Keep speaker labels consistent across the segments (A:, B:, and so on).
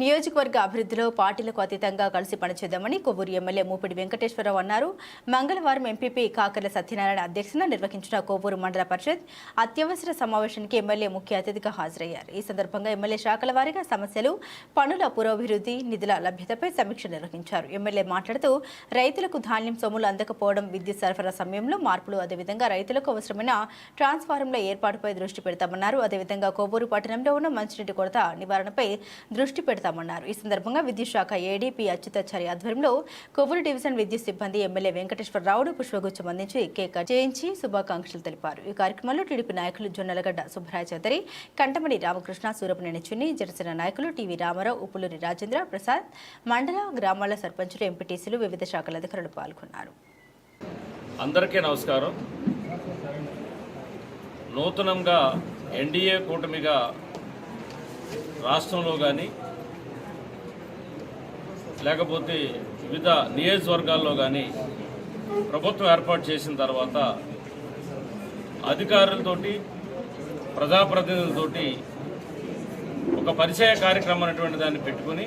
A: నియోజకవర్గ అభివృద్ధిలో పార్టీలకు అతీతంగా కలిసి పనిచేద్దామని కొవ్వూరు ఎమ్మెల్యే మూపిడి వెంకటేశ్వరరావు అన్నారు. మంగళవారం ఎంపీపీ కాకర్ల సత్యనారాయణ అధ్యక్షతన నిర్వహించిన కొవ్వూరు మండల పరిషత్ అత్యవసర సమావేశానికి ఎమ్మెల్యే ముఖ్య అతిథిగా హాజరయ్యారు. ఈ సందర్భంగా ఎమ్మెల్యే శాఖల వారీగా సమస్యలు పనుల పురోభివృద్ధి నిధుల లభ్యతపై సమీక్ష నిర్వహించారు. ఎమ్మెల్యే మాట్లాడుతూ రైతులకు ధాన్యం సొమ్ములు అందకపోవడం విద్యుత్ సరఫరా సమయంలో మార్పులు అదేవిధంగా రైతులకు అవసరమైన ట్రాన్స్ఫారంల ఏర్పాటుపై దృష్టి పెడతామన్నారు. అదేవిధంగా కొవ్వూరు పట్టణంలో ఉన్న మంచినీటి కొరత నివారణపై దృష్టి పెడతామన్నారు ఈ సందర్భంగా విద్యుత్ శాఖ ఏడీపీ అచ్యుతాచారి ఆధ్వర్యంలో కొవ్వూరు డివిజన్ విద్యుత్ సిబ్బంది ఎమ్మెల్యే వెంకటేశ్వరరావును పుష్పగుచ్చం అందించి కేక్ చేయించి శుభాకాంక్షలు తెలిపారు. ఈ కార్యక్రమంలో టీడీపీ నాయకులు జొన్నలగడ్డ సుబ్బరాయ చౌదరి కంటమణి రామకృష్ణ సూరపనేని చున్ని జనసేన నాయకులు టీవీ రామారావు ఉప్పులూరి రాజేంద్ర ప్రసాద్ మండల గ్రామాల సర్పంచులు ఎంపీటీసీలు వివిధ శాఖల అధికారులు పాల్గొన్నారు.
B: అందరికీ నమస్కారం. నూతనంగా ఎన్డీఏ కూటమిగా రాష్ట్రంలో కానీ లేకపోతే వివిధ నియోజకవర్గాల్లో కానీ ప్రభుత్వం ఏర్పాటు చేసిన తర్వాత అధికారులతోటి ప్రజాప్రతినిధులతోటి ఒక పరిచయ కార్యక్రమం అనేటువంటి దాన్ని పెట్టుకుని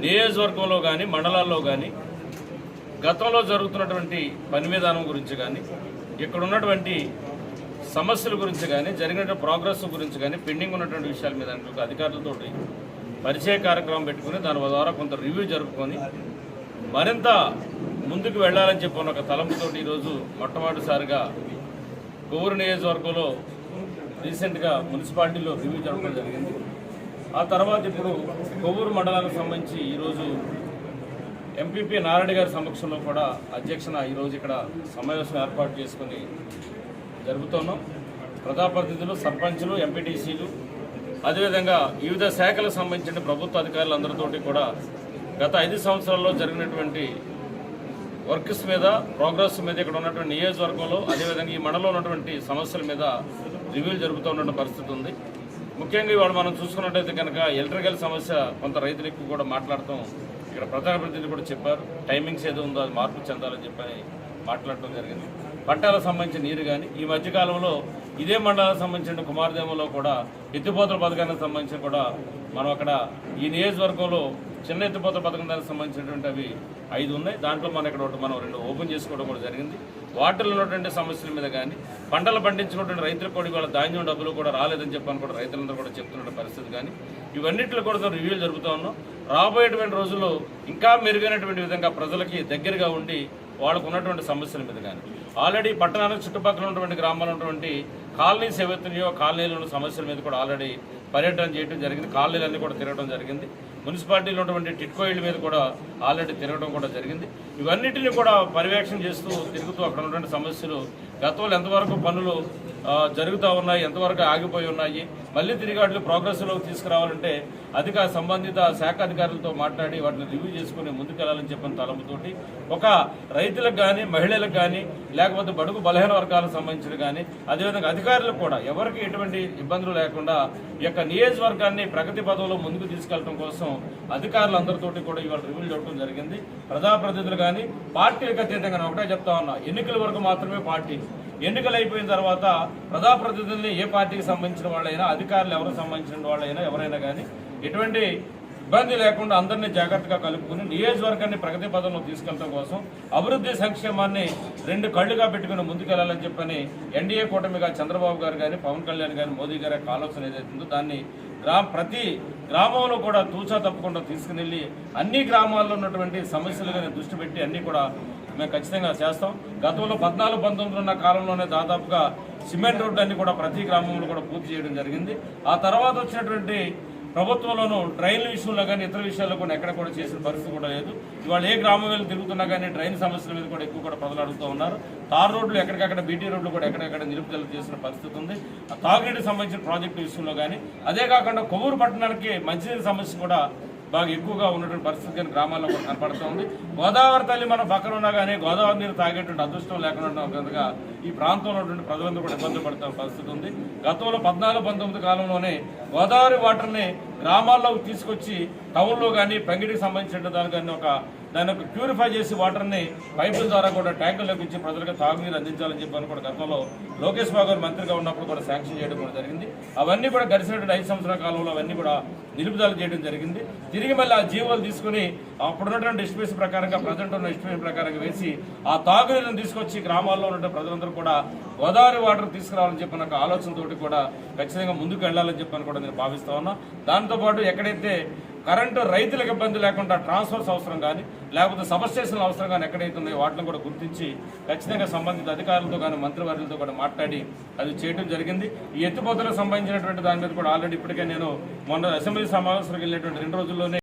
B: నియోజకవర్గంలో కానీ మండలాల్లో కానీ గతంలో జరుగుతున్నటువంటి పని విధానం గురించి కానీ ఇక్కడ ఉన్నటువంటి సమస్యల గురించి కానీ జరిగిన ప్రోగ్రెస్ గురించి కానీ పెండింగ్ ఉన్నటువంటి విషయాల మీద ఒక అధికారులతో పరిచయ కార్యక్రమం పెట్టుకుని దాని ద్వారా కొంత రివ్యూ జరుపుకొని మరింత ముందుకు వెళ్ళాలని చెప్పిన ఒక తలంపుతోటి ఈరోజు మొట్టమొదటిసారిగా కొవ్వూరు నియోజకవర్గంలో రీసెంట్గా మున్సిపాలిటీలో రివ్యూ జరపడం జరిగింది. ఆ తర్వాత ఇప్పుడు కొవ్వూరు మండలానికి సంబంధించి ఈరోజు ఎంపీపీ నారాయణ గారి సమక్షంలో కూడా అధ్యక్షన ఈరోజు ఇక్కడ సమావేశం ఏర్పాటు చేసుకుని జరుపుతున్నాం. ప్రజాప్రతినిధులు సర్పంచులు ఎంపీటీసీలు అదేవిధంగా వివిధ శాఖలకు సంబంధించిన ప్రభుత్వ అధికారులందరితోటి కూడా గత ఐదు సంవత్సరాల్లో జరిగినటువంటి వర్క్స్ మీద ప్రోగ్రెస్ మీద ఇక్కడ ఉన్నటువంటి నియోజకవర్గంలో అదేవిధంగా ఈ మండలంలో ఉన్నటువంటి సమస్యల మీద రివ్యూలు జరుపుతూ ఉన్న పరిస్థితి ఉంది. ముఖ్యంగా ఇవాళ మనం చూసుకున్నట్టయితే కనుక ఎలక్ట్రికల్ సమస్య కొంత రైతులకు కూడా మాట్లాడటం ఇక్కడ ప్రజాప్రతినిధులు కూడా చెప్పారు. టైమింగ్స్ ఏదో ఉందో అది మార్పు చెందాలని చెప్పని మాట్లాడటం జరిగింది. పంటలకు సంబంధించిన నీరు కానీ ఈ మధ్యకాలంలో ఇదే మండలానికి సంబంధించిన కుమారదేవంలో కూడా ఎత్తిపోతల పథకానికి సంబంధించి కూడా మనం అక్కడ ఈ నియోజకవర్గంలో చిన్న ఎత్తిపోతల పథకం దానికి సంబంధించినటువంటి అవి ఐదు ఉన్నాయి. దాంట్లో మనం ఇక్కడ ఒకటి మనం రెండు ఓపెన్ చేసుకోవడం కూడా జరిగింది. వాటర్లో ఉన్నటువంటి సమస్యల మీద కానీ పంటలు పండించుకున్నటువంటి రైతులకు కూడా ఇవాళ ధాన్యం డబ్బులు కూడా రాలేదని చెప్పని కూడా రైతులందరూ కూడా చెప్తున్న పరిస్థితి కానీ ఇవన్నింటిలో కూడా రివ్యూలు జరుపుతూ ఉన్నాం. రాబోయేటువంటి రోజుల్లో ఇంకా మెరుగైనటువంటి విధంగా ప్రజలకి దగ్గరగా ఉండి వాళ్ళకు ఉన్నటువంటి సమస్యల మీద కానీ ఆల్రెడీ పట్టణానికి చుట్టుపక్కల ఉన్నటువంటి గ్రామాలు ఉన్నటువంటి కాలనీస్ ఏవైతున్నాయో కాలనీలో ఉన్న సమస్యల మీద కూడా ఆల్రెడీ పర్యటన చేయడం జరిగింది. కాలనీలన్నీ కూడా తిరగడం జరిగింది. మున్సిపాలిటీలో ఉన్నటువంటి టిట్కో ఇళ్ళ మీద కూడా ఆల్రెడీ తిరగడం కూడా జరిగింది. ఇవన్నిటిని కూడా పర్యవేక్షణ చేస్తూ తిరుగుతూ అక్కడ ఉన్నటువంటి సమస్యలు గతంలో ఎంతవరకు పనులు జరుగుతూ ఉన్నాయి ఎంతవరకు ఆగిపోయి ఉన్నాయి మళ్ళీ తిరిగి వాటిని ప్రోగ్రెస్లోకి తీసుకురావాలంటే అధిక సంబంధిత శాఖ అధికారులతో మాట్లాడి వాటిని రివ్యూ చేసుకుని ముందుకెళ్ళాలని చెప్పిన తలంపుతోటి ఒక రైతులకు కానీ మహిళలకు కానీ లేకపోతే బడుగు బలహీన వర్గాలకు సంబంధించిన కానీ అదేవిధంగా అధికారులకు కూడా ఎవరికి ఎటువంటి ఇబ్బందులు లేకుండా ఈ యొక్క నియోజకవర్గాన్ని ప్రగతి పదంలో ముందుకు తీసుకెళ్ళడం కోసం అధికారులందరితోటి కూడా ఇవాళ రివ్యూ చూడటం జరిగింది. ప్రజాప్రతినిధులు కానీ పార్టీలకు అతీతంగా నేను ఒకటే చెప్తా ఉన్నా ఎన్నికల వరకు మాత్రమే పార్టీ. ఎన్నికలు అయిపోయిన తర్వాత ప్రజాప్రతినిధుల్ని ఏ పార్టీకి సంబంధించిన వాళ్ళైనా అధికారులు ఎవరికి సంబంధించిన వాళ్ళైనా ఎవరైనా కానీ ఎటువంటి ఇబ్బంది లేకుండా అందరినీ జాగ్రత్తగా కలుపుకుని నియోజకవర్గాన్ని ప్రగతి పదంలో తీసుకెళ్ళడం కోసం అభివృద్ధి సంక్షేమాన్ని రెండు కళ్ళుగా పెట్టుకుని ముందుకెళ్ళాలని చెప్పని ఎన్డీఏ కూటమిగా చంద్రబాబు గారు కానీ పవన్ కళ్యాణ్ కానీ మోదీ గారి ఆలోచన ఏదైతుందో దాన్ని గ్రామ ప్రతి గ్రామంలో కూడా తూచా తప్పకుండా తీసుకుని అన్ని గ్రామాల్లో ఉన్నటువంటి సమస్యలు కానీ దృష్టి పెట్టి అన్నీ కూడా మేము ఖచ్చితంగా చేస్తాం. గతంలో పద్నాలుగు పంతొమ్మిది ఉన్న కాలంలోనే దాదాపుగా సిమెంట్ రోడ్డు అన్ని కూడా ప్రతి గ్రామంలో కూడా పూర్తి చేయడం జరిగింది. ఆ తర్వాత వచ్చినటువంటి ప్రభుత్వంలోనూ ట్రైన్ల విషయంలో కానీ ఇతర విషయాల్లో కూడా ఎక్కడ కూడా చేసిన పరిస్థితి కూడా లేదు. ఇవాళ ఏ గ్రామం వెళ్ళి తిరుగుతున్నా కానీ ట్రైన్ సమస్యల మీద కూడా ఎక్కువ కూడా ప్రజలు అడుగుతూ ఉన్నారు. తార్ రోడ్లు ఎక్కడికక్కడ బీటీ రోడ్లు కూడా ఎక్కడెక్కడ నిలుపుదల చేసిన పరిస్థితి ఉంది. ఆ తాగునీటికి సంబంధించిన ప్రాజెక్టు విషయంలో కానీ అదే కాకుండా కొవ్వూరు పట్టణానికి మంచినీటి సమస్య కూడా బాగా ఎక్కువగా ఉన్నటువంటి పరిస్థితి కానీ గ్రామాల్లో కూడా కనపడుతుంది గోదావరి తల్లి మన పక్కన ఉన్నా కానీ గోదావరి నీరు తాగేటువంటి అదృష్టం లేకుండా కనుక ఈ ప్రాంతంలో ఉన్నటువంటి ప్రజలందరూ కూడా ఇబ్బంది పడుతున్న పరిస్థితి ఉంది. గతంలో పద్నాలుగు పంతొమ్మిది కాలంలోనే గోదావరి వాటర్ని గ్రామాల్లోకి తీసుకొచ్చి టౌన్లో కానీ పెంగిడికి సంబంధించిన దాని కానీ ఒక దాని ఒక ప్యూరిఫై చేసి వాటర్ని పైపుల ద్వారా కూడా ట్యాంకుల్లోకి ఇచ్చి ప్రజలకు తాగునీరు అందించాలని చెప్పని కూడా గతంలో లోకేష్ బాబు గారు మంత్రిగా ఉన్నప్పుడు కూడా శాంక్షన్ చేయడం కూడా జరిగింది. అవన్నీ కూడా గడిచినటువంటి ఐదు సంవత్సరాల కాలంలో అవన్నీ కూడా నిలుపుదల చేయడం జరిగింది. తిరిగి మళ్ళీ ఆ జీవోలు తీసుకుని అప్పుడున్నటువంటి ఎస్టిమేషన్ ప్రకారంగా ప్రజెంట్ ఉన్న ఎస్టిమేషన్ ప్రకారంగా వేసి ఆ తాగునీరుని తీసుకొచ్చి గ్రామాల్లో ఉన్న ప్రజలందరూ కూడా గోదావరి వాటర్ తీసుకురావాలని చెప్పిన ఒక ఆలోచనతోటి కూడా ఖచ్చితంగా ముందుకు వెళ్ళాలని చెప్పని కూడా నేను భావిస్తా ఉన్నా. దాంతోపాటు ఎక్కడైతే కరెంటు రైతులకు ఇబ్బంది లేకుండా ట్రాన్స్ఫర్స్ అవసరం కానీ లేకపోతే సబ్స్టేషన్లు అవసరం కానీ ఎక్కడైతే ఉన్నాయో వాటిని కూడా గుర్తించి ఖచ్చితంగా సంబంధిత అధికారులతో కానీ మంత్రివర్యులతో కూడా మాట్లాడి అది చేయడం జరిగింది. ఈ ఎత్తిపోతలకు సంబంధించినటువంటి దాని మీద కూడా ఆల్రెడీ ఇప్పటికే నేను మొన్న అసెంబ్లీ సమావేశాలకు వెళ్ళినటువంటి రెండు రోజుల్లోనే